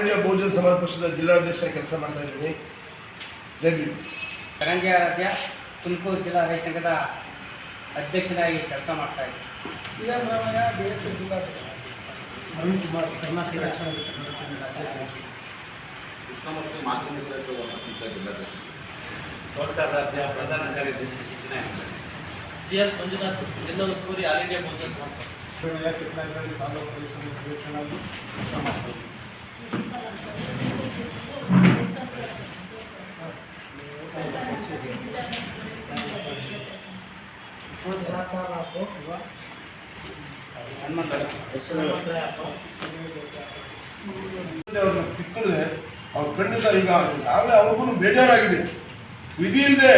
India ಬಹುಜನ ಸಮಾಜ ಪಕ್ಷದ ಜಿಲ್ಲಾಧ್ಯಕ್ಷ ಕೆಲಸ ಮಾಡ್ತಾ ಇದ್ದೀನಿ. ಜೈ ಭೀಮ್. ಧನಂಜಯ ಆರಾಧ್ಯ ತುಮಕೂರು ಜಿಲ್ಲಾ ರೈತ ಸಂಘದ ಅಧ್ಯಕ್ಷನಾಗಿ ಕೆಲಸ ಮಾಡ್ತಾ ಇದ್ದೀನಿ. ವಿಜಯರಾಮಯ್ಯ ಡಿ ಎಸ್ ಜಿಲ್ಲಾಧಿಕಾರಿ ಅರುಣ್ ಕುಮಾರ್ ಕರ್ನಾಟಕ ರಕ್ಷಣಾ ವೇದಿಕೆ ಸಂಘದ ಕೃಷ್ಣಮೂರ್ತಿ ಮಾಧ್ಯಮಿಕ ಸೇವೆಗಳ ಜಿಲ್ಲಾಧ್ಯಕ್ಷ ತೋಟರಾಜ್ಯ ಪ್ರಧಾನ ಕಾರ್ಯದರ್ಶಿ ಶಿಕ್ಷಣ ಸಿ ಎಸ್ ಮಂಜುನಾಥ್ ಜಿಲ್ಲಾ ಉಸ್ತುವಾರಿ ಆಲ್ ಇಂಡಿಯಾ ಬಹುಜನ ಸಮಾಜ ವಿಜಯ ಕಿತ್ತನಾಗಲ್ಲಿ ತಾಲೂಕು ರೈತ ಸಂಘದ ಅಧ್ಯಕ್ಷನಾಗಿ ಕೆಲಸ ಮಾಡ್ತೀನಿ ಅವ್ರನ್ನ ಸಿಕ್ಕಿದ್ರೆ ಅವ್ರು ಖಂಡಿತ ಈಗ ಈಗಾಗಲೇ ಅವ್ರಿಗೂ ಬೇಜಾರಾಗಿದೆ. ವಿಧಿ ಇಲ್ಲದೆ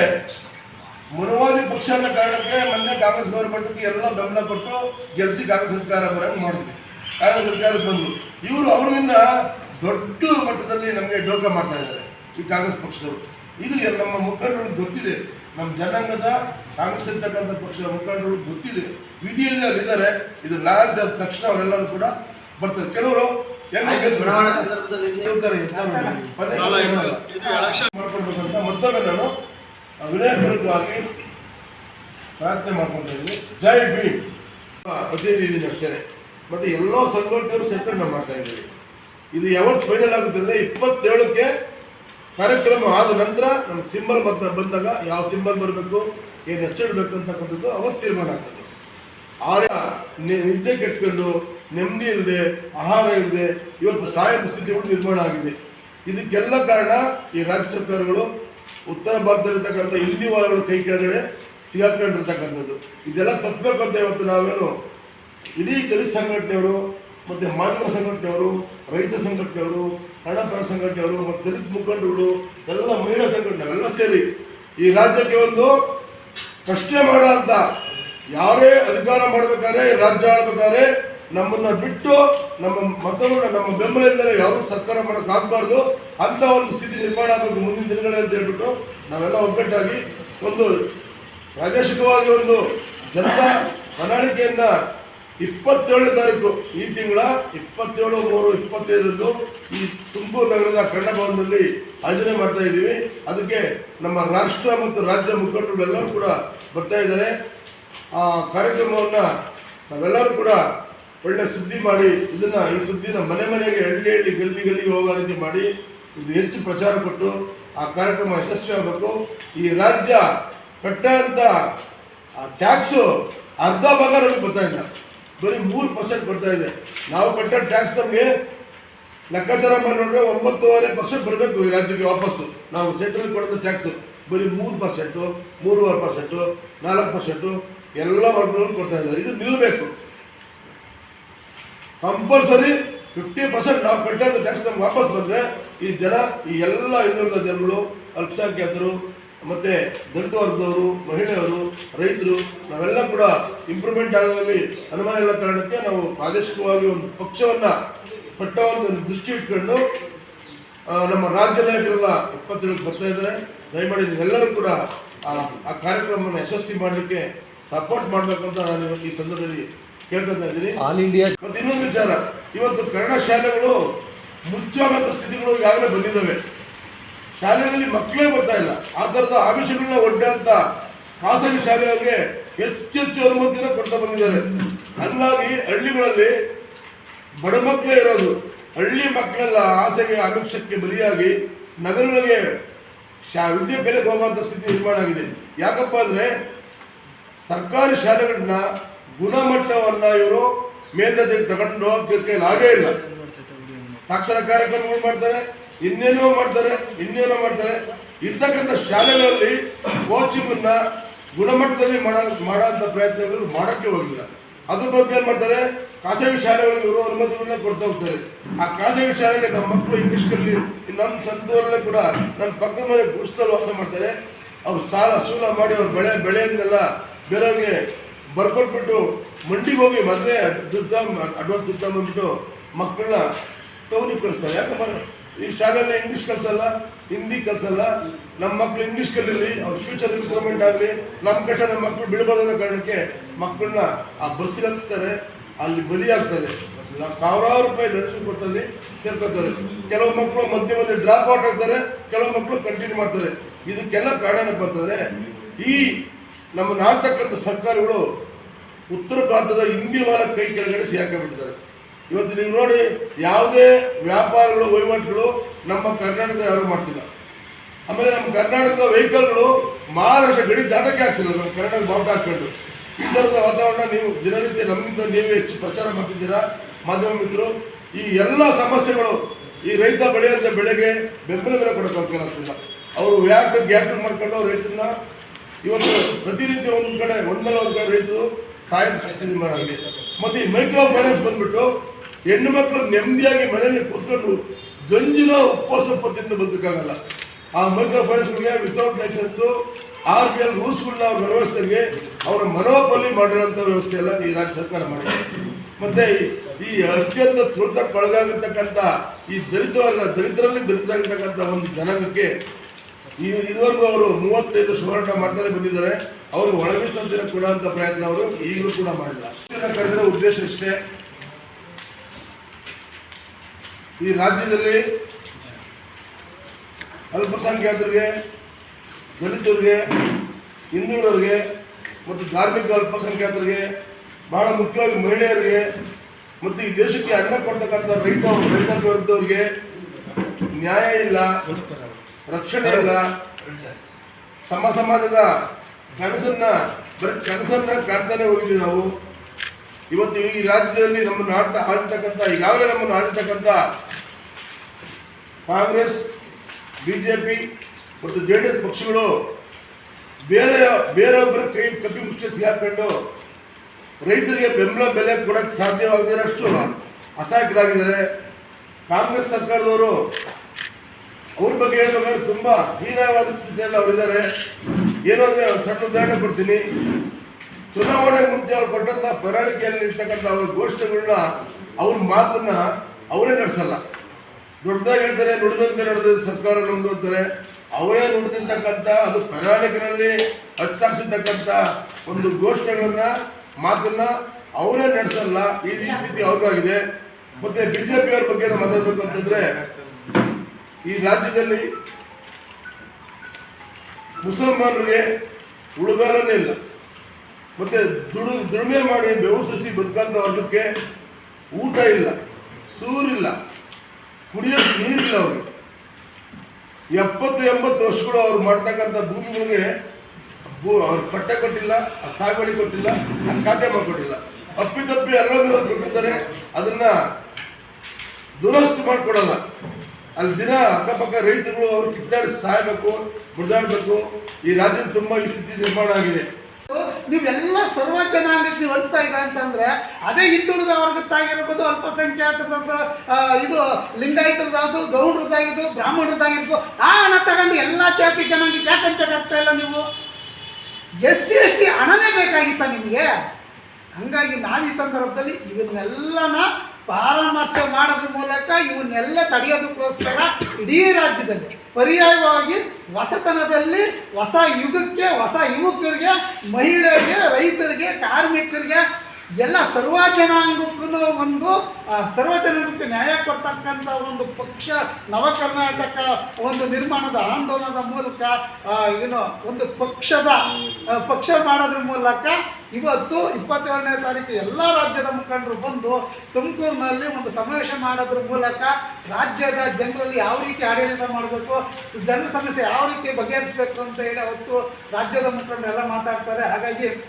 ಮನವಾದಿ ಪಕ್ಷ ಅನ್ನೋ ಕಾರಣಕ್ಕೆ ಮೊನ್ನೆ ಕಾಂಗ್ರೆಸ್ ಗೌರ್ಮೆಂಟ್ಗೆ ಎಲ್ಲ ಬೆಂಬಲ ಕೊಟ್ಟು ಗೆಲ್ಸಿ ಕಾಂಗ್ರೆಸ್ ಸರ್ಕಾರ ಬರಂಗೆ ಮಾಡಿದ್ವಿ. ಕಾಂಗ್ರೆಸ್ ಸರ್ಕಾರಕ್ಕೆ ಬಂದ್ರು ಇವರು ಅವರಿಂದ ದೊಡ್ಡ ಮಟ್ಟದಲ್ಲಿ ನಮಗೆ ಡೋಕ ಮಾಡ್ತಾ ಇದ್ದಾರೆ ಈ ಕಾಂಗ್ರೆಸ್ ಪಕ್ಷದವರು. ಇದು ನಮ್ಮ ಮುಖಂಡರಿಗೆ ಗೊತ್ತಿದೆ. ನಮ್ಮ ಜನಾಂಗದ ಕಾಂಗ್ರೆಸ್ ಇರ್ತಕ್ಕಂಥ ಪಕ್ಷದ ಮುಖಂಡರು ಗೊತ್ತಿದೆ. ವಿಧಿಯಲ್ಲಿ ಇದ್ದಾರೆ ಇದು ಲಾಂಚ್ ಆದ ತಕ್ಷಣ ಅವರೆಲ್ಲರೂ ಕೂಡ ಬರ್ತಾರೆ. ಕೆಲವರು ಚುನಾವಣಾ. ಮಾಡ್ಕೊಳ್ಬೇಕಂತ ಮತ್ತೊಮ್ಮೆ ನಾನು ವಿನಯ ವಿರುದ್ಧವಾಗಿ ಪ್ರಾರ್ಥನೆ ಮಾಡ್ಕೊತಾ ಇದ್ದೀನಿ. ಜೈ ಭೀಮ್. ಪ್ರತಿನಿಧಿ ಅಷ್ಟೇ ಮತ್ತೆ ಎಲ್ಲೋ ಸಂಘಟನೆಯವರು ಸೇರ್ಕೊಂಡು ಮಾಡ್ತಾ ಇದ್ದೀವಿ ಇದು ಯಾವತ್ತು ಫೈನಲ್ ಆಗುತ್ತೆ ಅಂದ್ರೆ ಇಪ್ಪತ್ತೇಳಕ್ಕೆ ಕಾರ್ಯಕ್ರಮ ಆದ ನಂತರ ನಮ್ಗೆ ಸಿಂಬಲ್ ಬಂದ ಬಂದಾಗ ಯಾವ ಸಿಂಬಲ್ ಬರಬೇಕು ಏನು ಹೆಸರಿಡಬೇಕು ಅಂತಕ್ಕಂಥದ್ದು ಅವತ್ತು ತೀರ್ಮಾನ ಆಗ್ತದೆ. ಆರ ನಿದ್ದೆ ಕೆಟ್ಕೊಂಡು ನೆಮ್ಮದಿ ಇಲ್ಲದೆ, ಆಹಾರ ಇಲ್ಲದೆ ಇವತ್ತು ಸಾಯದ ಕೂಡ ನಿರ್ಮಾಣ ಆಗಿದೆ. ಇದಕ್ಕೆಲ್ಲ ಕಾರಣ ಈ ರಾಜ್ಯ ಸರ್ಕಾರಗಳು, ಉತ್ತರ ಭಾರತದಲ್ಲಿರ್ತಕ್ಕಂಥ ಹಿಂದಿ ವಾರಗಳು ಕೈ ಕೆಳಗಡೆ ಸಿಗಾಕೊಂಡಿರ್ತಕ್ಕಂಥದ್ದು. ಇದೆಲ್ಲ ತಪ್ಪಬೇಕಂತ ಇವತ್ತು ನಾವೇನು, ಇಡೀ ದಲಿತ ಸಂಘಟನೆಯವರು, ಮತ್ತು ಮಾಧ್ಯಮ ಸಂಘಟನೆಯವರು, ರೈತ ಸಂಘಟನೆಯವರು ಹಣಪರ ಸಂಘಟನೆಯವರು, ಮತ್ತು ದಲಿತ ಮುಖಂಡರುಗಳು, ಎಲ್ಲ ಮಹಿಳಾ ಸಂಘಟನೆ, ಎಲ್ಲ ಸೇರಿ ಈ ರಾಜ್ಯಕ್ಕೆ ಒಂದು ಪ್ರಶ್ನೆ ಮಾಡೋ ಅಂತ. ಯಾರೇ ಅಧಿಕಾರ ಮಾಡಬೇಕಾದ್ರೆ ರಾಜ್ಯ ಆಳ್ಬೇಕಾದ್ರೆ ನಮ್ಮನ್ನ ಬಿಟ್ಟು ನಮ್ಮ ಮಕ್ಕಳು ನಮ್ಮ ಬೆಂಬಲದಿಂದಲೇ ಯಾರು ಸರ್ಕಾರ ಮಾಡಕ್ ಆಗ್ಬಾರ್ದು. ಅಂತ ಒಂದು ಸ್ಥಿತಿ ನಿರ್ಮಾಣ ಆಗಬೇಕು ಮುಂದಿನ ದಿನಗಳಲ್ಲಿ ಅಂತ ಹೇಳ್ಬಿಟ್ಟು ನಾವೆಲ್ಲ ಒಗ್ಗಟ್ಟಾಗಿ ಒಂದು ಪ್ರಾದೇಶಿಕವಾಗಿ ಒಂದು ಜನತಾ ಪ್ರಣಾಳಿಕೆಯನ್ನ ಇಪ್ಪತ್ತೇಳು ತಾರೀಕು ಈ ತಿಂಗಳ ಇಪ್ಪತ್ತೇಳು, ಮೂರು, ಇಪ್ಪತ್ತೈದರಂದು ಈ ತುಮಕೂರು ನಗರದ ಕನ್ನಡ ಭವನದಲ್ಲಿ ಆಯೋಜನೆ ಮಾಡ್ತಾ ಇದ್ದೀವಿ. ಅದಕ್ಕೆ ನಮ್ಮ ರಾಷ್ಟ್ರ ಮತ್ತು ರಾಜ್ಯ ಮುಖಂಡರು ಎಲ್ಲರೂ ಕೂಡ ಬರ್ತಾ ಇದ್ದಾರೆ. ಆ ಕಾರ್ಯಕ್ರಮವನ್ನು ನಾವೆಲ್ಲರೂ ಕೂಡ ಒಳ್ಳೆ ಸುದ್ದಿ ಮಾಡಿ, ಇದನ್ನ ಈ ಸುದ್ದಿನ ಮನೆ ಮನೆಗೆ ಹಳ್ಳಿ ಹಳ್ಳಿ ಗಲ್ಲಿ ಗಲ್ಲಿಗೆ ಹೋಗೋ ರೀತಿ ಮಾಡಿ, ಇದು ಹೆಚ್ಚು ಪ್ರಚಾರ ಕೊಟ್ಟು ಆ ಕಾರ್ಯಕ್ರಮ ಯಶಸ್ವಿ ಆಗಬೇಕು. ಈ ರಾಜ್ಯ ಕಟ್ಟಂತ ಟ್ಯಾಕ್ಸು ಅರ್ಧ ಭಾಗ ನಮಗೆ ಬರ್ತಾ ಇಲ್ಲ. ಬರೀ ಮೂರು ಪರ್ಸೆಂಟ್ ಬರ್ತಾ ಇದೆ. ನಾವು ಕಟ್ಟೋ ಟ್ಯಾಕ್ಸ್ ನಮಗೆ ಲೆಕ್ಕಾಚಾರ ಮಾಡಿ ನೋಡಿದ್ರೆ ಒಂಬತ್ತುವರೆ ಪರ್ಸೆಂಟ್ ಬರಬೇಕು ಈ ರಾಜ್ಯಕ್ಕೆ ವಾಪಸ್ಸು ನಾವು ಸೆಂಟ್ರಲ್ ಕೊಡೋದು ಟ್ಯಾಕ್ಸ್ ಬರೀ ಮೂರು ಪರ್ಸೆಂಟು ಮೂರುವರೆ ಪರ್ಸೆಂಟು ನಾಲ್ಕು ಪರ್ಸೆಂಟು ಎಲ್ಲ ವರ್ಗಗಳು ಕೊಡ್ತಾ ಇದ್ದಾರೆ. ಇದು ನಿಲ್ಲಬೇಕು ಕಂಪಲ್ಸರಿ ಫಿಫ್ಟಿ ಪರ್ಸೆಂಟ್ ನಾವು ಕಟ್ಟಿದ ಟ್ಯಾಕ್ಸ್ ನಮ್ಗೆ ವಾಪಸ್ ಬಂದರೆ ಈ ಜನ, ಈ ಎಲ್ಲ ಹಿಂದುಳಿದ ಜನಗಳು, ಅಲ್ಪಸಂಖ್ಯಾತರು, ಮತ್ತೆ ದಲಿತ ವರ್ಗದವರು, ಮಹಿಳೆಯರು, ರೈತರು, ನಾವೆಲ್ಲ ಕೂಡ ಇಂಪ್ರೂವ್ಮೆಂಟ್ ಆಗೋದ್ರಲ್ಲಿ ಅನುಮಾನ ಇಲ್ಲ ಕಾರಣಕ್ಕೆ ನಾವು ಪ್ರಾದೇಶಿಕವಾಗಿ ಒಂದು ಪಕ್ಷವನ್ನ ಒಂದು ದೃಷ್ಟಿ ಇಟ್ಕೊಂಡು ನಮ್ಮ ರಾಜ್ಯ ನಾಯಕರೆಲ್ಲ ಇಪ್ಪತ್ತೇಳಕ್ಕೆ ಬರ್ತಾ ಇದ್ದಾರೆ. ದಯಮಾಡಿ ನೀವೆಲ್ಲರೂ ಕೂಡ ಆ ಕಾರ್ಯಕ್ರಮವನ್ನು ಯಶಸ್ವಿ ಮಾಡಲಿಕ್ಕೆ ಸಪೋರ್ಟ್ ಮಾಡಬೇಕು ಅಂತ ನಾನು ಈ ಸಂದರ್ಭದಲ್ಲಿ ಕೇಳ್ಕೊತಾ ಇದ್ದೀನಿ ಆಲ್ ಇಂಡಿಯಾ ಮತ್ತೆ ಇನ್ನೊಂದು ವಿಚಾರ. ಇವತ್ತು ಕನ್ನಡ ಶಾಲೆಗಳು ಮುಚ್ಚೋಗಂತ ಸ್ಥಿತಿಗಳು ಈಗಾಗಲೇ ಬಂದಿದ್ದಾವೆ. ಶಾಲೆಗಳಲ್ಲಿ ಮಕ್ಕಳೇ ಬರ್ತಾ ಇಲ್ಲ. ಆ ಥರದ ಆಮಿಷಗಳನ್ನ ಒಡ್ಡಂತ ಖಾಸಗಿ ಶಾಲೆಗಳಿಗೆ ಹೆಚ್ಚೆಚ್ಚು ಅನುಮತಿನ ಕೊಡ್ತಾ ಬಂದಿದ್ದಾರೆ. ಹಂಗಾಗಿ ಹಳ್ಳಿಗಳಲ್ಲಿ ಬಡ ಮಕ್ಕಳೇ ಇರೋದು. ಹಳ್ಳಿ ಮಕ್ಕಳೆಲ್ಲ ಆಸೆಗೆ ಆಮಿಷಕ್ಕೆ ಬಲಿಯಾಗಿ ನಗರಗಳಿಗೆ ಶಾ ವಿದ್ಯೆ ಕಲಿಯಕ್ಕೆ ಹೋಗುವಂಥ ಸ್ಥಿತಿ ನಿರ್ಮಾಣ ಆಗಿದೆ. ಯಾಕಪ್ಪ ಅಂದ್ರೆ ಸರ್ಕಾರಿ ಶಾಲೆಗಳನ್ನ ಗುಣಮಟ್ಟವನ್ನ ಇವರು ಮೇಲ್ದರ್ಜೆಗೆ ತಗೊಂಡು ಹೋಗಕ್ಕೆ ಆಗೇ ಇಲ್ಲ. ಸಾಕ್ಷರ ಕಾರ್ಯಕ್ರಮಗಳು ಮಾಡ್ತಾರೆ? ಇನ್ನೇನೋ ಮಾಡ್ತಾರೆ ಇನ್ನೇನೋ ಮಾಡ್ತಾರೆ. ಇರ್ತಕ್ಕಂಥ ಶಾಲೆಗಳಲ್ಲಿ ಕೋಚಿಂಗ್ ಅನ್ನ ಗುಣಮಟ್ಟದಲ್ಲಿ ಮಾಡೋ ಮಾಡೋಂಥ ಪ್ರಯತ್ನಗಳು ಮಾಡಕ್ಕೆ ಹೋಗಿಲ್ಲ. ಅದ್ರ ಬಗ್ಗೆ ಏನು ಮಾಡ್ತಾರೆ? ಖಾಸಗಿ ಶಾಲೆಗಳಿಗೆ ಇವರು ಅನುಮತಿಗಳನ್ನ ಕೊಡ್ತಾ ಹೋಗ್ತಾರೆ. ಆ ಖಾಸಗಿ ಶಾಲೆಗೆ ನಮ್ಮ ಮಕ್ಕಳು ಇಂಗ್ಲಿಷ್ ಕಲಿ ನಮ್ಮ ಸಂತೂರಲ್ಲೇ ಕೂಡ ನನ್ನ ಪಕ್ಕದ ಮನೆ ಗುರುಸ್ತಲ್ಲಿ ವಾಸ ಮಾಡ್ತಾರೆ. ಅವ್ರು ಸಾಲ ಸೂಲ ಮಾಡಿ ಅವ್ರ ಬೆಳೆ, ಬೆಳೆಯಿಂದೆಲ್ಲ ಬೇರೆಯವ್ರಿಗೆ ಬರ್ಕೊಟ್ಬಿಟ್ಟು ಮಂಡಿಗೆ ಹೋಗಿ ಮೊದಲೇ ದುಡ್ಡು ಅಡ್ವಾನ್ಸ್ ದುಡ್ಡು ಬಂದ್ಬಿಟ್ಟು ಮಕ್ಕಳನ್ನ ಟೌನಿಗೆ ಕಳಿಸ್ತಾರೆ. ಯಾಕಂದ್ರೆ ಈ ಶಾಲೆಯಲ್ಲಿ ಇಂಗ್ಲಿಷ್ ಕಲಿಸಲ್ಲ? ಹಿಂದಿ ಕಲಿಸಲ್ಲ? ನಮ್ಮ ಮಕ್ಕಳು ಇಂಗ್ಲೀಷ್ ಕಲೀಲಿ, ಅವ್ರ ಫ್ಯೂಚರ್ ಇಂಪ್ರೂವ್ಮೆಂಟ್ ಆಗಲಿ ನಮ್ಮ ಕಷ್ಟ ನಮ್ಮ ಮಕ್ಕಳು ಬಿಡಬಾರ್ದು ಅನ್ನೋ ಕಾರಣಕ್ಕೆ ಮಕ್ಕಳನ್ನ ಆ ಬಸ್ಸಿಗೆ ಹಚ್ತಾರೆ ಅಲ್ಲಿ ಬಲಿಯಾಗ್ತಾರೆ ಸಾವಿರಾರು ರೂಪಾಯಿ ಡೊನೇಷನ್ ಕೊಟ್ಟಲ್ಲಿ ಸೇರ್ಕೋತಾರೆ. ಕೆಲವು ಮಕ್ಕಳು ಮಧ್ಯೆ ಮಧ್ಯೆ ಡ್ರಾಪ್ ಔಟ್ ಆಗ್ತಾರೆ, ಕೆಲವು ಮಕ್ಕಳು ಕಂಟಿನ್ಯೂ ಮಾಡ್ತಾರೆ. ಇದಕ್ಕೆಲ್ಲ ಕಾರಣ ಏನಪ್ಪ ಅಂತಂದ್ರೆ, ಈ ನಮ್ಮ ನಾಳ್ತಕ್ಕಂಥ ಸರ್ಕಾರಗಳು ಉತ್ತರ ಭಾರತದ ಹಿಂದಿವಾರ ಕೈ ಕೆಳಗಡೆ ಸಿಗಾಕೊಂಡಿದ್ದಾರೆ ಇವತ್ತು ನೀವು ನೋಡಿ, ಯಾವುದೇ ವ್ಯಾಪಾರಗಳು, ವಹಿವಾಟುಗಳು ನಮ್ಮ ಕರ್ನಾಟಕದ ಯಾರು ಮಾಡ್ತಿಲ್ಲ. ಆಮೇಲೆ ನಮ್ಮ ಕರ್ನಾಟಕದ ವೆಹಿಕಲ್ಗಳು ಮಹಾರಾಷ್ಟ್ರ ಗಡಿ ದಾಟಕ್ಕೆ ಆಗ್ತಿಲ್ಲ, ನಮ್ಮ ಕರ್ನಾಟಕ ಬಾವುಟ ಹಾಕೊಂಡು ಈ ಥರದ ವಾತಾವರಣ ನೀವು ದಿನನಿತ್ಯ ನಮಗಿಂತ ನೀವೇ ಹೆಚ್ಚು ಪ್ರಚಾರ ಮಾಡ್ತಿದ್ದೀರಾ? ಮಾಧ್ಯಮ ಮಿತ್ರರು, ಈ ಎಲ್ಲ ಸಮಸ್ಯೆಗಳು ಈ ರೈತ ಬೆಳೆಯುವಂಥ ಬೆಳೆಗೆ ಬೆಂಬಲ ಬೆಲೆ ಕೊಡೋಕೆ ಆಗ್ತಿಲ್ಲ. ಅವರು ವ್ಯಾಟ್ ಗ್ಯಾಟ್ ಮಾಡ್ಕೊಂಡು ರೈತರನ್ನ ಇವತ್ತು ಪ್ರತಿನಿತ್ಯ ಒಂದು ಕಡೆ, ಒಂದಲ್ಲ ಒಂದು ಕಡೆ ರೈತರು ಸಹಾಯ ಸ್ಥಿತಿ ಮತ್ತು ಈ ಮೈಕ್ರೋ ಫೈನಾನ್ಸ್ ಬಂದ್ಬಿಟ್ಟು ಹೆಣ್ಣು ಮಕ್ಕಳು ನೆಮ್ಮದಿಯಾಗಿ ಮನೆಯಲ್ಲಿ ಕೂತ್ಕೊಂಡು ಗಂಜಿನ ಉಪವಾಸ ತಿಂದು ಬದುಕಾಗಲ್ಲ ಆ micro ಫೈನಾನ್ಸ್ಗಳಿಗೆ without license R B L ರೂಲ್ಸ್ಗಳನ್ನ ವ್ಯವಸ್ಥೆಗೆ ಅವರ ಮನೋಬಲಿ ಮಾಡಿರೋಂಥ ವ್ಯವಸ್ಥೆ ಎಲ್ಲ ಈ ರಾಜ್ಯ ಸರ್ಕಾರ ಮಾಡಿದೆ. ಮತ್ತೆ ಈ- ಅತ್ಯಂತ ತುಳಿತಕ್ಕೆ ಒಳಗಾಗಿರ್ತಕ್ಕಂಥ ಈ ದಲಿತ ವರ್ಗ ದಲಿತರಲ್ಲಿ ದಲಿತರಾಗಿರ್ತಕ್ಕಂಥ ಒಂದು ಜನಾಂಗಕ್ಕೆ ಈ ಇದುವರೆಗೂ ಅವರು ಮೂವತ್ತೈದು ಸುವರ್ಣ ಮಟ್ಟದಲ್ಲಿ ಬಂದಿದ್ದಾರೆ. ಅವರು ಕೂಡ ಕೊಡುವಂತ ಪ್ರಯತ್ನ ಅವರು ಈಗಲೂ ಕೂಡ ಮಾಡಿಲ್ಲ. ಕರೆದಿರೋ ಉದ್ದೇಶ ಇಷ್ಟೇ. ಈ ರಾಜ್ಯದಲ್ಲಿ ಅಲ್ಪಸಂಖ್ಯಾತರಿಗೆ, ದಲಿತರಿಗೆ, ಹಿಂದುಳಿದವರಿಗೆ ಮತ್ತು ಧಾರ್ಮಿಕ ಅಲ್ಪಸಂಖ್ಯಾತರಿಗೆ ಬಹಳ ಮುಖ್ಯವಾಗಿ ಮಹಿಳೆಯರಿಗೆ ಮತ್ತು ಈ ದೇಶಕ್ಕೆ ಅನ್ನ ಕೊಡ್ತಕ್ಕಂಥ ರೈತ ರೈತ ನ್ಯಾಯ ಇಲ್ಲ. ರಕ್ಷಣೆ ಇಲ್ಲ ಸಮ ಸಮಾಜದ ಕನಸನ್ನ, ಬರೀ ಕನಸನ್ನ ಕಾಣ್ತಾನೆ ಹೋಗಿದ್ವಿ ನಾವು. ಇವತ್ತು ಈ ರಾಜ್ಯದಲ್ಲಿ ನಮ್ಮನ್ನು ಆಡ್ತಾ ಆಡಿರ್ತಕ್ಕಂತ ಈಗಾಗಲೇ ನಮ್ಮನ್ನು ಆಡಿರ್ತಕ್ಕಂತ ಕಾಂಗ್ರೆಸ್, ಬಿಜೆಪಿ ಮತ್ತು ಜೆ ಡಿ ಎಸ್ ಪಕ್ಷಗಳು ಬೇರೆ ಬೇರೊಬ್ಬರ ಕೈ ಕಪ್ಪಿ ಮುಚ್ಚಿ ಸಿಗಾಕೊಂಡು ರೈತರಿಗೆ ಬೆಂಬಲ ಬೆಲೆ ಕೊಡಕ್ಕೆ ಸಾಧ್ಯವಾಗದಿರೋಷ್ಟು ಅಸಹಾಯಕರಾಗಿದ್ದಾರೆ. ಕಾಂಗ್ರೆಸ್ ಸರ್ಕಾರದವರು ಅವ್ರ ಬಗ್ಗೆ ಹೇಳ್ಬೇಕಾದ್ರೆ ತುಂಬಾ ಹೀನವಾದ ಸ್ಥಿತಿಯಲ್ಲಿ ಅವರಿದ್ದಾರೆ ಏನೋ ಅಂದರೆ ಸಣ್ಣ ಉದಾಹರಣೆ ಕೊಡ್ತೀನಿ. ಚುನಾವಣೆ ಮುಂಚೆ ಅವ್ರು ಕೊಟ್ಟಂತ ಪ್ರಣಾಳಿಕೆಯಲ್ಲಿ ಇರ್ತಕ್ಕಂಥ ಅವ್ರ ಘೋಷಣೆಗಳನ್ನ ಅವ್ರ ಮಾತನ್ನ ಅವರೇ ನಡೆಸಲ್ಲ. ದೊಡ್ಡದಾಗಿ ಹೇಳ್ತಾರೆ, ನುಡಿದಂತೆ ನಡೆದ ಸರ್ಕಾರ ನಮ್ದು ಅಂತಾರೆ. ಅವರೇ ನುಡಿದಿರ್ತಕ್ಕಂಥ, ಅದು ಪ್ರಣಾಳಿಕೆಯಲ್ಲಿ ಹಚ್ಚಾಕ್ಸಿರ್ತಕ್ಕಂಥ ಒಂದು ಘೋಷಣೆಗಳನ್ನ, ಮಾತನ್ನ ಅವರೇ ನಡೆಸಲ್ಲ. ಈ ಸ್ಥಿತಿ ಅವ್ರಿಗಾಗಿದೆ. ಮತ್ತೆ ಬಿಜೆಪಿ ಅವ್ರ ಬಗ್ಗೆ ಮಾತಾಡ್ಬೇಕು ಅಂತಂದ್ರೆ ಈ ರಾಜ್ಯದಲ್ಲಿ ಮುಸಲ್ಮಾನರಿಗೆ ಉಳುಗಾಲನೇ ಇಲ್ಲ. ಮತ್ತೆ ದುಡು, ದುಡಿಮೆ ಮಾಡಿ ಬೆವು ಸುಸಿ ಬದುಕಂತ ವರ್ಗಕ್ಕೆ ಊಟ ಇಲ್ಲ, ಸೂರಿಲ್ಲ ಕುಡಿಯೋಕ್ಕೆ ನೀರಿಲ್ಲ ಅವ್ರಿಗೆ. ಎಪ್ಪತ್ತು, ಎಂಬತ್ತು ವರ್ಷಗಳು ಅವ್ರು ಮಾಡ್ತಕ್ಕಂಥ ಭೂಮಿಗಳಿಗೆ ಅವ್ರು ಪಟ್ಟೆ ಕೊಟ್ಟಿಲ್ಲ ಆ ಸಾಗುವಳಿ ಕೊಟ್ಟಿಲ್ಲ ಆ ಖಾತೆ ಮಾಡಿಕೊಟ್ಟಿಲ್ಲ. ಅಪ್ಪಿತಪ್ಪಿ ಎಲ್ಲರೂ ಬಿಟ್ಟಿರ್ತಾರೆ, ಅದನ್ನ ದುರಸ್ತು ಮಾಡ್ಕೊಡಲ್ಲ. ಅಲ್ಲಿ ದಿನ ಅಕ್ಕಪಕ್ಕ ರೈತರುಗಳು ಅವ್ರು ಕಿತ್ತಾಡಿ ಸಾಯಬೇಕು ಮುಡ್ದಾಡ್ಬೇಕು ಈ ರಾಜ್ಯದ ತುಂಬಾ ಈ ಸ್ಥಿತಿ ನಿರ್ಮಾಣ ಆಗಿದೆ. ನೀವೆಲ್ಲ ಸರ್ವ ಜನಾಂಗಕ್ಕೆ ನೀವು ಹಂಚ್ತಾ ಇದ್ದ ಅಂತಂದ್ರೆ ಅದೇ ಹಿಂದುಳಿದ ವರ್ಗದ್ದಾಗಿರ್ಬೋದು ಆ, ಇದು ಲಿಂಗಾಯತರದ್ದು ಗೌಡ್ರದ್ದಾಗಿದ್ದು ಬ್ರಾಹ್ಮಣರದ್ದಾಗಿರ್ಬೋದು ಆ ಹಣ ತಗೊಂಡು ಎಲ್ಲ ಜಾತಿ ಜನಾಂಗಕ್ಕೆ ಯಾಕೆ ಹಂಚಕ್ಕಾಗ್ತಾ ಇಲ್ಲ ನೀವು? ಎಸ್ ಸಿ ಎಸ್ ಟಿ ಹಣನೇ ಬೇಕಾಗಿತ್ತ ನಿಮಗೆ? ಹಂಗಾಗಿ ನಾವು ಈ ಸಂದರ್ಭದಲ್ಲಿ ಇವನ್ನೆಲ್ಲನ ಪರಾಮರ್ಶೆ ಮಾಡೋದ್ರ ಮೂಲಕ ಇವನ್ನೆಲ್ಲ ತಡೆಯೋದಕ್ಕೋಸ್ಕರ ಇಡೀ ರಾಜ್ಯದಲ್ಲಿ ಪರ್ಯಾಯವಾಗಿ ಹೊಸತನದಲ್ಲಿ ಹೊಸ ಯುಗಕ್ಕೆ, ಹೊಸ ಯುವಕರಿಗೆ, ಮಹಿಳೆಯರಿಗೆ, ರೈತರಿಗೆ, ಕಾರ್ಮಿಕರಿಗೆ ಎಲ್ಲ ಸರ್ವ ಜನಾಂಗಕ್ಕೂ ಒಂದು ಸರ್ವ ನ್ಯಾಯ ಕೊಡ್ತಕ್ಕಂಥ ಒಂದು ಪಕ್ಷ ನವ ಕರ್ನಾಟಕ ಒಂದು ನಿರ್ಮಾಣದ ಆಂದೋಲನದ ಮೂಲಕ ಏನು ಒಂದು ಪಕ್ಷದ ಪಕ್ಷ ಮಾಡೋದ್ರ ಮೂಲಕ ಇವತ್ತು ಇಪ್ಪತ್ತೇಳನೇ ತಾರೀಕು ಎಲ್ಲ ರಾಜ್ಯದ ಮುಖಂಡರು ಬಂದು ತುಮಕೂರಿನಲ್ಲಿ ಒಂದು ಸಮಾವೇಶ ಮಾಡೋದ್ರ ಮೂಲಕ ರಾಜ್ಯದ ಜನರಲ್ಲಿ ಯಾವ ರೀತಿ ಆಡಳಿತ ಮಾಡಬೇಕು ಜನರ ಸಮಸ್ಯೆ ಯಾವ ರೀತಿ ಬಗೆಹರಿಸಬೇಕು ಅಂತ ಹೇಳಿ ಅವತ್ತು ರಾಜ್ಯದ ಮುಖಂಡರೆಲ್ಲ ಮಾತಾಡ್ತಾರೆ. ಹಾಗಾಗಿ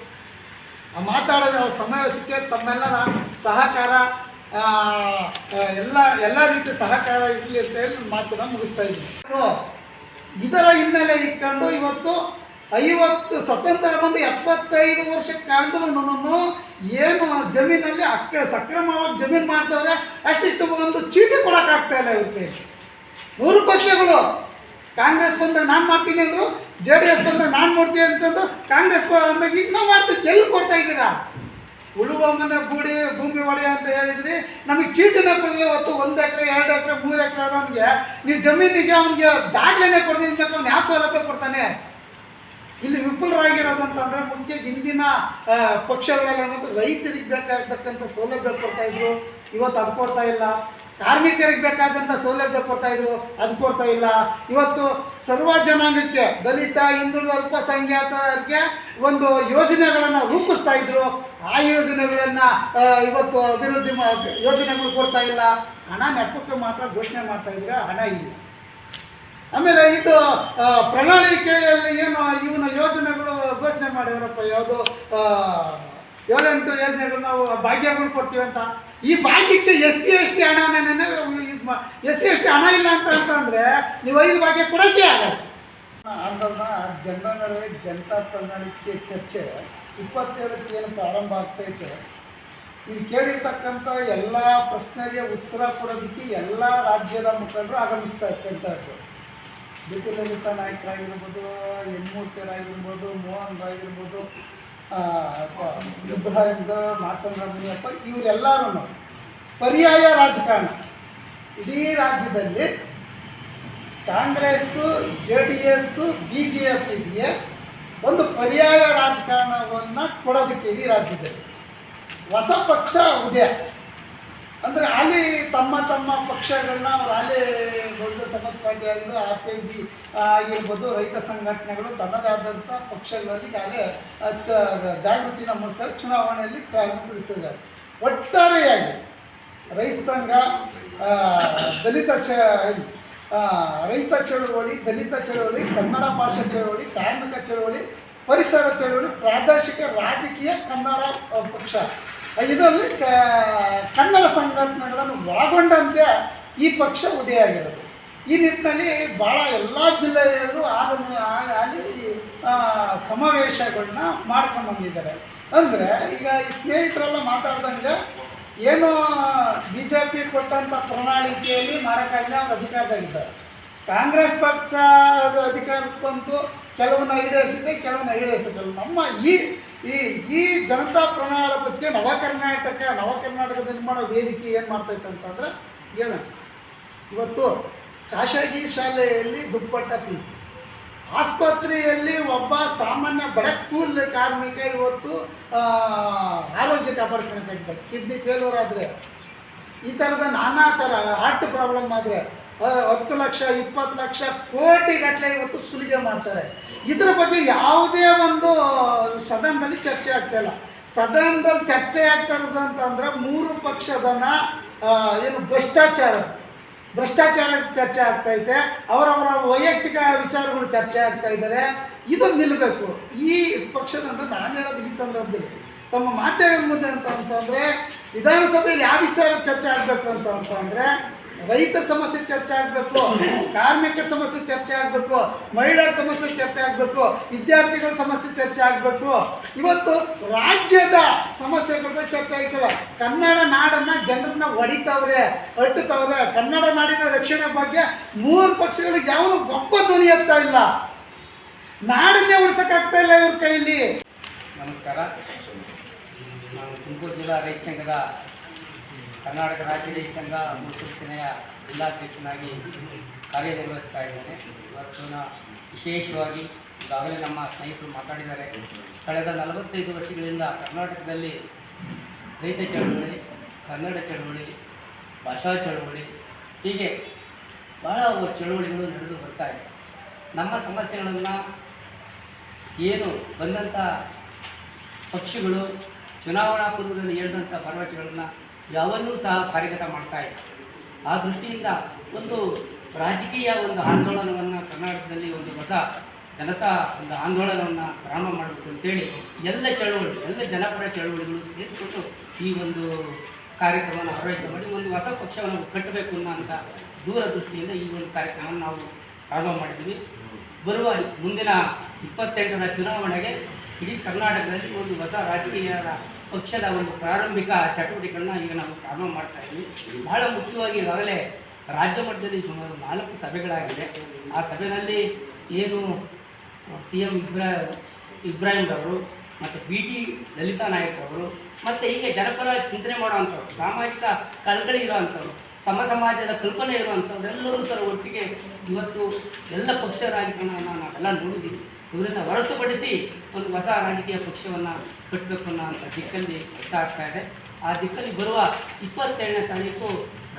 ಮಾತಾಡೋದು ಅವ್ರ ಸಮಾವೇಶಕ್ಕೆ ತಮ್ಮೆಲ್ಲರ ಸಹಕಾರ ಎಲ್ಲ ಎಲ್ಲ ರೀತಿ ಸಹಕಾರ ಇರಲಿ ಅಂತ ಹೇಳಿ ಮಾತನ್ನ ಮುಗಿಸ್ತಾ ಇದ್ದೀನಿ. ಇದರ ಹಿನ್ನೆಲೆ ಇಟ್ಕೊಂಡು ಇವತ್ತು ಐವತ್ತು ಸ್ವತಂತ್ರ ಬಂದು ಎಪ್ಪತ್ತೈದು ವರ್ಷ ನನ್ನನ್ನು ಏನು ಜಮೀನಲ್ಲಿ ಅಕ್ಕ, ಸಕ್ರಮವಾಗಿ ಜಮೀನು ಮಾಡ್ತವ್ರೆ ಅಷ್ಟಿಷ್ಟು ಒಂದು ಚೀಟಿ ಕೊಡೋಕ್ಕಾಗ್ತಾ ಇಲ್ಲ ಇವ್ರಿಗೆ ಮೂರು ಪಕ್ಷಗಳು ಕಾಂಗ್ರೆಸ್ ಬಂದಾಗ ನಾನು ಮಾಡ್ತೀನಿ ಅಂದರು ಜೆ ಡಿ ಎಸ್ ಬಂದಾಗ ನಾನು ಮಾಡ್ತೀನಿ ಅಂತಂದು ಕಾಂಗ್ರೆಸ್ ಅಂದಾಗ ಈಗ ನಾವು ಎಲ್ಲಿ ಕೊಡ್ತಾ ಇದ್ದೀರಾ? ಉಳುವ ಮನೆ ಗೂಡಿ, ಭೂಮಿ ಒಡೆಯ ಅಂತ ಹೇಳಿದ್ರಿ. ನಮಗೆ ಚೀಟಿನ ಕೊಡಲಿ ಇವತ್ತು ಒಂದು ಎಕರೆ, ಎರಡು ಎಕರೆ, ಮೂರು ಎಕರೆ ಅವನಿಗೆ ನೀವು ಜಮೀನಿಗೆ ಅವನಿಗೆ ದಾಖಲೆನೇ ಕೊಡ್ದಿದ್ದ ಅವ್ನು ಯಾವ ಸೌಲಭ್ಯ ಕೊಡ್ತಾನೆ? ಇಲ್ಲಿ ವಿಫಲರಾಗಿರೋದಂತಂದ್ರೆ ಮುಖ್ಯ ಹಿಂದಿನ ಪಕ್ಷಗಳೆಲ್ಲ ರೈತರಿಗೆ ಬೇಕಾಗಿರ್ತಕ್ಕಂಥ ಸೌಲಭ್ಯ ಕೊಡ್ತಾ ಇದ್ರು. ಇವತ್ತು ಅದು ಕೊಡ್ತಾ ಇಲ್ಲ. ಕಾರ್ಮಿಕರಿಗೆ ಬೇಕಾದಂಥ ಸೌಲಭ್ಯ ಕೊಡ್ತಾ ಇದ್ರು, ಅದು ಕೊಡ್ತಾ ಇಲ್ಲ. ಇವತ್ತು ಸರ್ವ ಜನಾಂಗಕ್ಕೆ ದಲಿತ ಹಿಂದುಳಿದ ಅಲ್ಪಸಂಖ್ಯಾತರಿಗೆ ಒಂದು ಯೋಜನೆಗಳನ್ನು ರೂಪಿಸ್ತಾ ಇದ್ರು. ಆ ಯೋಜನೆಗಳನ್ನು ಇವತ್ತು ಅಭಿವೃದ್ಧಿ ಯೋಜನೆಗಳು ಕೊಡ್ತಾ ಇಲ್ಲ. ಹಣ ನೆಪಕ್ಕೆ ಮಾತ್ರ ಘೋಷಣೆ ಮಾಡ್ತಾ ಇದ್ರೆ ಹಣ ಇಲ್ಲ. ಆಮೇಲೆ ಇದು ಪ್ರಣಾಳಿಕೆಯಲ್ಲಿ ಏನು ಇವನ ಯೋಜನೆಗಳು ಘೋಷಣೆ ಮಾಡಿದ್ರಪ್ಪ? ಯಾವುದು ಏಳೆಂಟು ಯೋಜನೆಗಳು ನಾವು ಭಾಗ್ಯಗಳು ಕೊಡ್ತೀವಿ ಅಂತ. ಈ ಭಾಗ್ಯಕ್ಕೆ ಎಸ್ ಸಿ ಎಸ್ ಟಿ ಹಣ ಎಸ್ ಸಿ ಎಸ್ ಟಿ ಹಣ ಇಲ್ಲ ಅಂತ ಅಂತಂದ್ರೆ ನೀವು ಐದು ಭಾಗ್ಯ ಕೊಡೋಕ್ಕೆ ಆಗಲ್ಲ. ಜನರ ಜನತಾ ಪ್ರಣಾಳಿಕೆ ಚರ್ಚೆ. ಇಪ್ಪತ್ತೇಳಕ್ಕೆ ಏನು ಪ್ರಾರಂಭ ಆಗ್ತೈತೆ ನೀವು ಕೇಳಿರ್ತಕ್ಕಂಥ ಎಲ್ಲ ಪ್ರಶ್ನೆಗೆ ಉತ್ತರ ಕೊಡೋದಕ್ಕೆ ಎಲ್ಲ ರಾಜ್ಯದ ಮುಖಂಡರು ಆಗಮಿಸ್ತಾ ಇರ್ತಕ್ಕಂಥದ್ದು. ಬಿ ಪಿ ಲಲಿತಾ ನಾಯಕರಾಗಿರ್ಬೋದು ಯನ್ಮೂರ್ತಿಯರಾಗಿರ್ಬೋದು ಮೋಹನ್ ಆಗಿರ್ಬೋದು ಇಬ್ರಾಹಿಮ್ದು ಮಾಸಂದ್ರ ಮುನಿಯಪ್ಪ ಇವರೆಲ್ಲರೂ ಪರ್ಯಾಯ ರಾಜಕಾರಣ. ಇಡೀ ರಾಜ್ಯದಲ್ಲಿ Congress J D S B J ಒಂದು ಪರ್ಯಾಯ ರಾಜಕಾರಣವನ್ನು ಕೊಡೋದಕ್ಕೆ ಇಡೀ ರಾಜ್ಯದಲ್ಲಿ. ಹೊಸ ಪಕ್ಷ ಉದಯ. ಅಂದರೆ ಅಲ್ಲಿ ತಮ್ಮ ತಮ್ಮ ಪಕ್ಷಗಳನ್ನ ಅವ್ರು ಅಲ್ಲಿ ದೊಡ್ಡ ಸಮಾಜ ಪಾರ್ಟಿ ಆಗಿದ್ದು ಆರ್ ಪಿ ಬಿ ಆಗಿರ್ಬೋದು ರೈತ ಸಂಘಟನೆಗಳು ತನ್ನದಾದಂಥ ಪಕ್ಷಗಳಲ್ಲಿ ಈಗಾಗಲೇ ಆ, ಚ- ಜಾಗೃತಿನ ಮೂಲಕ ಚುನಾವಣೆಯಲ್ಲಿ ಕ್ರಮಗೊಳಿಸಿದ್ದಾರೆ ಒಟ್ಟಾರೆಯಾಗಿ ರೈತ ಸಂಘ ದಲಿತ ಚ ರೈತ ಚಳುವಳಿ ದಲಿತ ಚಳುವಳಿ ಕನ್ನಡ ಭಾಷಾ ಚಳುವಳಿ ಕಾರ್ಮಿಕ ಚಳುವಳಿ ಪರಿಸರ ಚಳುವಳಿ ಪ್ರಾದೇಶಿಕ ರಾಜಕೀಯ ಕನ್ನಡ ಪಕ್ಷ. ಇದರಲ್ಲಿ ಕನ್ನಡ ಸಂಘಟನೆಗಳನ್ನು ಒಳಗೊಂಡಂತೆ ಈ ಪಕ್ಷ ಉದಯ ಆಗಿರೋದು. ಈ ನಿಟ್ಟಿನಲ್ಲಿ ಭಾಳ ಎಲ್ಲ ಜಿಲ್ಲೆಯಲ್ಲೂ ಆ- ಅಲ್ಲಿ ಸಮಾವೇಶಗಳನ್ನ ಮಾಡ್ಕೊಂಡು ಬಂದಿದ್ದಾರೆ. ಅಂದರೆ ಈಗ ಈ ಸ್ನೇಹಿತರೆಲ್ಲ ಮಾತಾಡ್ದಂಗೆ ಏನೋ ಬಿ ಜೆ ಪಿ ಕೊಟ್ಟಂಥ ಪ್ರಣಾಳಿಕೆಯಲ್ಲಿ ಮಾಡೋಕ್ಕಾಗಲಿ ಅವ್ರು ಅಧಿಕಾರದಾಗಿದ್ದಾರೆ ಕಾಂಗ್ರೆಸ್ ಪಕ್ಷ ಅಧಿಕಾರಕ್ಕೆ ಬಂತು, ಕೆಲವನ್ನ ಈಡೇರಿಸಿದೆ, ಕೆಲವನ್ನ ಈಡೇರಿಸಿದ್ದಲ್ಲ ನಮ್ಮ ಈ ಈ ಈ ಜನತಾ ಪ್ರಣಾಳಿಕೆ ನವ ಕರ್ನಾಟಕ, ನವ ನಿರ್ಮಾಣ ವೇದಿಕೆ ಏನು ಮಾಡ್ತೈತೆ ಅಂತಂದ್ರೆ ಏನು ಇವತ್ತು ಖಾಸಗಿ ಶಾಲೆಯಲ್ಲಿ ದುಪ್ಪಟ್ಟ ಆಸ್ಪತ್ರೆಯಲ್ಲಿ ಒಬ್ಬ ಸಾಮಾನ್ಯ ಬಡ ಕೂಲ್ ಕಾರ್ಮಿಕ ಇವತ್ತು ಆರೋಗ್ಯ ಕಾಪಾಡ್ಕೊಳಕ್ಕಾಗ್ತದೆ ಕಿಡ್ನಿ ಫೇಲ್ಯೂರ್ ಆದರೆ, ಈ ಥರದ ನಾನಾ ಥರ ಹಾರ್ಟ್ ಪ್ರಾಬ್ಲಮ್ ಆದರೆ, ಹತ್ತು ಲಕ್ಷ, ಇಪ್ಪತ್ತು ಲಕ್ಷ ಕೋಟಿ ಗಟ್ಟಲೆ ಇವತ್ತು ಸುಲಿಗೆ ಮಾಡ್ತಾರೆ. ಇದ್ರ ಬಗ್ಗೆ ಯಾವುದೇ ಒಂದು ಸದನದಲ್ಲಿ ಚರ್ಚೆ ಆಗ್ತಾ ಇಲ್ಲ. ಸದನದಲ್ಲಿ ಚರ್ಚೆ ಆಗ್ತಾ ಇರೋದು ಅಂತಂದ್ರೆ ಮೂರು ಪಕ್ಷದನ ಏನು ಭ್ರಷ್ಟಾಚಾರ ಭ್ರಷ್ಟಾಚಾರ ಚರ್ಚೆ ಆಗ್ತೈತೆ ಅವರವರ ವೈಯಕ್ತಿಕ ವಿಚಾರಗಳು ಚರ್ಚೆ ಆಗ್ತಾ ಇದ್ದಾರೆ. ಇದು ನಿಲ್ಲಬೇಕು ಈ ಪಕ್ಷದಂತ ನಾನು ಹೇಳೋದು ಈ ಸಂದರ್ಭದಲ್ಲಿ. ತಮ್ಮ ಮಾಧ್ಯಮದ ಮುಂದೆ ಅಂತ ಅಂತಂದರೆ, ವಿಧಾನಸಭೆಯಲ್ಲಿ ಯಾವ ವಿಷಯ ಚರ್ಚೆ ಆಗಬೇಕು ಅಂತ ಅಂತಂದರೆ ರೈತ ಸಮಸ್ಯೆ ಚರ್ಚೆ ಆಗಬೇಕು, ಕಾರ್ಮಿಕರ ಸಮಸ್ಯೆ ಚರ್ಚೆ ಆಗಬೇಕು ಮಹಿಳಾ ಸಮಸ್ಯೆ ಚರ್ಚೆ ಆಗಬೇಕು, ವಿದ್ಯಾರ್ಥಿಗಳ ಸಮಸ್ಯೆ ಚರ್ಚೆ ಆಗಬೇಕು. ಇವತ್ತು ರಾಜ್ಯದ ಸಮಸ್ಯೆಗಳ ಚರ್ಚೆ ಆಯ್ತಲ್ಲ. ಕನ್ನಡ ನಾಡನ್ನ ಜನರನ್ನ ಒಡಿತಾವ್ರೆ ಅಟ್ಟುತ್ತವ್ರೆ ಕನ್ನಡ ನಾಡಿನ ರಕ್ಷಣೆ ಬಗ್ಗೆ ಮೂರು ಪಕ್ಷಗಳಿಗೆ ಯಾವ ಒಬ್ಬ ಧ್ವನಿ ಎತ್ತಾ ಇಲ್ಲ. ನಾಡನ್ನೇ ಉಳಿಸಕ್ಕಾಗ್ತಾ ಇಲ್ಲ ಇವ್ರ ಕೈಯಲ್ಲಿ. ನಮಸ್ಕಾರ. ನಾನು ತುಮಕೂರು ಜಿಲ್ಲಾ ರೈತ ಸಂಘದ ಕರ್ನಾಟಕ ರಾಜ್ಯ ರೈತ ಸಂಘ ಮುಸ್ಲಿಂ ಸೇನೆಯ ಜಿಲ್ಲಾಧ್ಯಕ್ಷನಾಗಿ ಕಾರ್ಯನಿರ್ವಹಿಸ್ತಾ ಇದ್ದೇನೆ. ಇವತ್ತು ವಿಶೇಷವಾಗಿ ಈಗಾಗಲೇ ನಮ್ಮ ಸ್ನೇಹಿತರು ಮಾತಾಡಿದ್ದಾರೆ. ಕಳೆದ ನಲವತ್ತೈದು ವರ್ಷಗಳಿಂದ ಕರ್ನಾಟಕದಲ್ಲಿ ರೈತ ಚಳವಳಿ, ಕನ್ನಡ ಚಳವಳಿ, ಭಾಷಾ ಚಳವಳಿ, ಹೀಗೆ ಭಾಳ ಚಳವಳಿಗಳು ನಡೆದು ಬರ್ತಾ ಇದೆ. ನಮ್ಮ ಸಮಸ್ಯೆಗಳನ್ನು ಏನು ಬಂದಂಥ ಪಕ್ಷಗಳು ಚುನಾವಣಾ ಪೂರ್ವದಲ್ಲಿ ಹೇಳಿದಂಥ ಭರವಸೆಗಳನ್ನು ಯಾವನ್ನೂ ಸಹ ಕಾರ್ಯಗತ ಮಾಡ್ತಾ ಇಲ್ಲ. ಆ ದೃಷ್ಟಿಯಿಂದ ಒಂದು ರಾಜಕೀಯ ಒಂದು ಆಂದೋಲನವನ್ನು ಕರ್ನಾಟಕದಲ್ಲಿ ಒಂದು ಹೊಸ ಜನತಾ ಒಂದು ಆಂದೋಲನವನ್ನು ಪ್ರಾರಂಭ ಮಾಡಬೇಕು ಅಂತೇಳಿ ಎಲ್ಲ ಚಳುವಳಿ, ಎಲ್ಲ ಜನಪರ ಚಳುವಳಿಗಳು ಸೇರಿಕೊಂಡು ಈ ಒಂದು ಕಾರ್ಯಕ್ರಮವನ್ನು ಆರೋಗ್ಯ ಮಾಡಿ ಒಂದು ಹೊಸ ಪಕ್ಷವನ್ನು ಕಟ್ಟಬೇಕು ಅನ್ನೋಂಥ ದೂರದೃಷ್ಟಿಯಿಂದ ಈ ಒಂದು ಕಾರ್ಯಕ್ರಮವನ್ನು ನಾವು ಪ್ರಾರಂಭ ಮಾಡಿದ್ದೀವಿ. ಬರುವ ಮುಂದಿನ ಇಪ್ಪತ್ತೆಂಟರ ಚುನಾವಣೆಗೆ ಇಡೀ ಕರ್ನಾಟಕದಲ್ಲಿ ಒಂದು ಹೊಸ ರಾಜಕೀಯ ಪಕ್ಷದ ಒಂದು ಪ್ರಾರಂಭಿಕ ಚಟುವಟಿಕೆಗಳನ್ನ ಈಗ ನಾವು ಪ್ರಾರಂಭ ಮಾಡ್ತಾ ಇದ್ದೀವಿ. ಬಹಳ ಮುಖ್ಯವಾಗಿ ಈಗಾಗಲೇ ರಾಜ್ಯ ಮಟ್ಟದಲ್ಲಿ ಸುಮಾರು ನಾಲ್ಕು ಸಭೆಗಳಾಗಿದೆ. ಆ ಸಭೆಯಲ್ಲಿ ಏನು ಸಿ ಎಂ ಇಬ್ರಾ, ಇಬ್ರಾಹಿಂ ಅವರು ಮತ್ತು ಬಿ ಟಿ ಲಲಿತಾ ನಾಯಕ್ ಅವರು ಮತ್ತು ಹೀಗೆ ಜನಪರ ಚಿಂತನೆ ಮಾಡೋವಂಥವ್ರು, ಸಾಮಾಜಿಕ ಕಳಕಳಿ ಇರೋವಂಥವ್ರು, ಸಮ ಸಮಾಜದ ಕಲ್ಪನೆ ಇರುವಂಥವ್ರೆಲ್ಲರೂ ಸರ್ ಒಟ್ಟಿಗೆ ಇವತ್ತು ಎಲ್ಲ ಪಕ್ಷ ರಾಜಕಾರಣವನ್ನು ನಾವೆಲ್ಲ ನೋಡಿದ್ದೀವಿ. ಇವರಿಂದ ಹೊರತುಪಡಿಸಿ ಒಂದು ಹೊಸ ರಾಜಕೀಯ ಪಕ್ಷವನ್ನು ಕಟ್ಟಬೇಕು ಅನ್ನೋ ಅಂತ ದಿಕ್ಕಲ್ಲಿ ಸಾಗ್ತಾ ಇದೆ. ಆ ದಿಕ್ಕಲ್ಲಿ ಬರುವ ಇಪ್ಪತ್ತೆರಡನೇ ತಾರೀಕು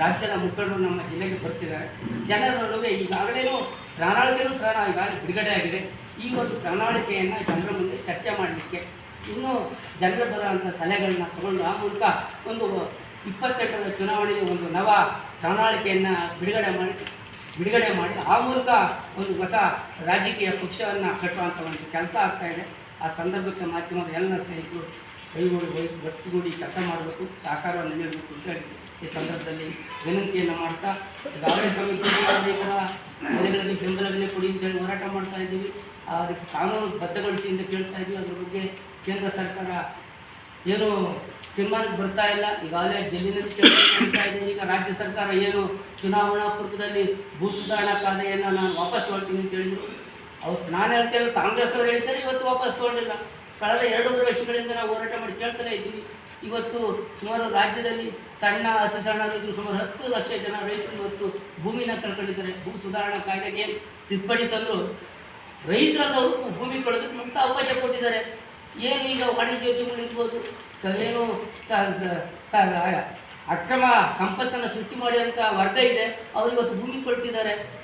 ರಾಜ್ಯದ ಮುಖಂಡರು ನಮ್ಮ ಜಿಲ್ಲೆಗೆ ಬರ್ತಿದ್ದಾರೆ. ಜನರ ನಡುವೆ ಈಗಾಗಲೇನೂ ಪ್ರಣಾಳಿಕೆಯೂ ಸಹ ಈಗಾಗಲೇ ಬಿಡುಗಡೆ ಆಗಿದೆ. ಈ ಒಂದು ಪ್ರಣಾಳಿಕೆಯನ್ನು ಜನರ ಮುಂದೆ ಚರ್ಚೆ ಮಾಡಲಿಕ್ಕೆ ಇನ್ನೂ ಜನರ ಬರುವಂಥ ಸಲಹೆಗಳನ್ನ ತಗೊಂಡು ಆ ಮೂಲಕ ಒಂದು ಇಪ್ಪತ್ತೆಂಟರ ಚುನಾವಣೆಗೆ ಒಂದು ನವ ಪ್ರಣಾಳಿಕೆಯನ್ನು ಬಿಡುಗಡೆ ಮಾಡಿ ಬಿಡುಗಡೆ ಮಾಡಿ, ಆ ಮೂಲಕ ಒಂದು ಹೊಸ ರಾಜಕೀಯ ಪಕ್ಷವನ್ನು ಕಟ್ಟುವಂಥ ಒಂದು ಕೆಲಸ ಆಗ್ತಾ ಇದೆ. ಆ ಸಂದರ್ಭಕ್ಕೆ ಮಾಧ್ಯಮದ ಎಲ್ಲ ಸ್ನೇಹಿತರು ಕೈಗೂಡಿ ಒಟ್ಟುಗೂಡಿ ಕೆಲಸ ಮಾಡಬೇಕು, ಸಹಕಾರವನ್ನು ನೀಡಬೇಕು ಅಂತ ಹೇಳಿ ಈ ಸಂದರ್ಭದಲ್ಲಿ ವಿನಂತಿಯನ್ನು ಮಾಡ್ತಾ ಯಾವುದೇ ಸಮಿತಿ ಮನೆಗಳಲ್ಲಿ ಬೆಂಬಲವನ್ನೇ ಬೆಂಬಲ ಬೆಲೆ ಕೊಡಿ ಅಂತ ಹೇಳಿ ಹೋರಾಟ ಮಾಡ್ತಾ ಇದ್ದೀವಿ. ಅದಕ್ಕೆ ಕಾನೂನು ಬದ್ಧಗೊಳಿಸಿ ಅಂತ ಕೇಳ್ತಾ ಇದ್ದೀವಿ. ಅದ್ರ ಬಗ್ಗೆ ಕೇಂದ್ರ ಸರ್ಕಾರ ಏನು ತೀರ್ಮಾನಕ್ಕೆ ಬರ್ತಾ ಇಲ್ಲ. ಈಗಾಗಲೇ ಜಲ್ಲಿನಲ್ಲಿ ನಡೀತಾ ಇದೆ ಈಗ ರಾಜ್ಯ ಸರ್ಕಾರ ಏನು ಚುನಾವಣಾ ಪೂರ್ವದಲ್ಲಿ ಭೂ ಸುಧಾರಣಾ ಕಾಯ್ದೆಯನ್ನು ನಾನು ವಾಪಸ್ ತೊಗೊಳ್ತೀನಿ ಅಂತ ಹೇಳಿದರು. ಅವ್ರು ನಾನು ಹೇಳ್ತೇನೆ ಕಾಂಗ್ರೆಸ್ನವ್ರು ಹೇಳ್ತಾರೆ, ಇವತ್ತು ವಾಪಸ್ ತೊಗೊಂಡಿಲ್ಲ ಕಳೆದ ಎರಡು ಮೂರು ವರ್ಷಗಳಿಂದ ನಾವು ಹೋರಾಟ ಮಾಡಿ ಕೇಳ್ತಾನೆ ಇದ್ದೀವಿ. ಇವತ್ತು ಸುಮಾರು ರಾಜ್ಯದಲ್ಲಿ ಸಣ್ಣ, ಅತಿ ಸಣ್ಣ ರೈತರು ಸುಮಾರು ಹತ್ತು ಲಕ್ಷ ಜನ ರೈತರು ಇವತ್ತು ಭೂಮಿನ ಕಳ್ಕೊಂಡಿದ್ದಾರೆ. ಭೂ ಸುಧಾರಣಾ ಕಾಯ್ದೆಗೆ ತಿದ್ದುಪಡಿ ತಂದರು ರೈತರದವರು ಭೂಮಿ ಕೊಡೋದಕ್ಕೆ ಮುಕ್ತ ಅವಕಾಶ ಕೊಟ್ಟಿದ್ದಾರೆ. ಏನು ಈಗ ವಾಣಿಜ್ಯೋದ್ಯಮಗಳಿರ್ಬೋದು ಸ- ಅಕ್ರಮ ಸಂಪತ್ತನ್ನು ಸೃಷ್ಟಿ ಮಾಡಿದಂಥ ವರ್ಗ ಇದೆ. ಅವರು ಇವತ್ತು ಭೂಮಿ ಕೊಡ್ತಿದ್ದಾರೆ